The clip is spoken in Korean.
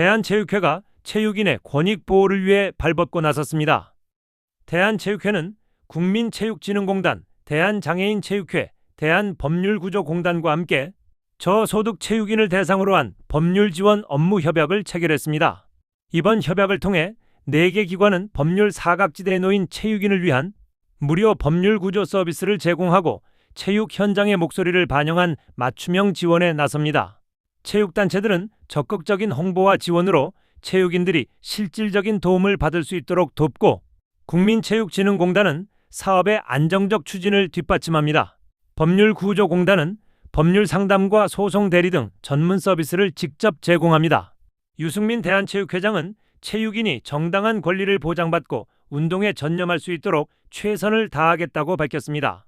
대한체육회가 체육인의 권익 보호를 위해 발벗고 나섰습니다. 대한체육회는 국민체육진흥공단, 대한장애인체육회, 대한법률구조공단과 함께 저소득 체육인을 대상으로 한 법률 지원 업무 협약을 체결했습니다. 이번 협약을 통해 4개 기관은 법률 사각지대에 놓인 체육인을 위한 무료 법률 구조 서비스를 제공하고 체육 현장의 목소리를 반영한 맞춤형 지원에 나섭니다. 체육단체들은 적극적인 홍보와 지원으로 체육인들이 실질적인 도움을 받을 수 있도록 돕고 국민체육진흥공단은 사업의 안정적 추진을 뒷받침합니다. 법률구조공단은 법률 상담과 소송 대리 등 전문 서비스를 직접 제공합니다. 유승민 대한체육회장은 체육인이 정당한 권리를 보장받고 운동에 전념할 수 있도록 최선을 다하겠다고 밝혔습니다.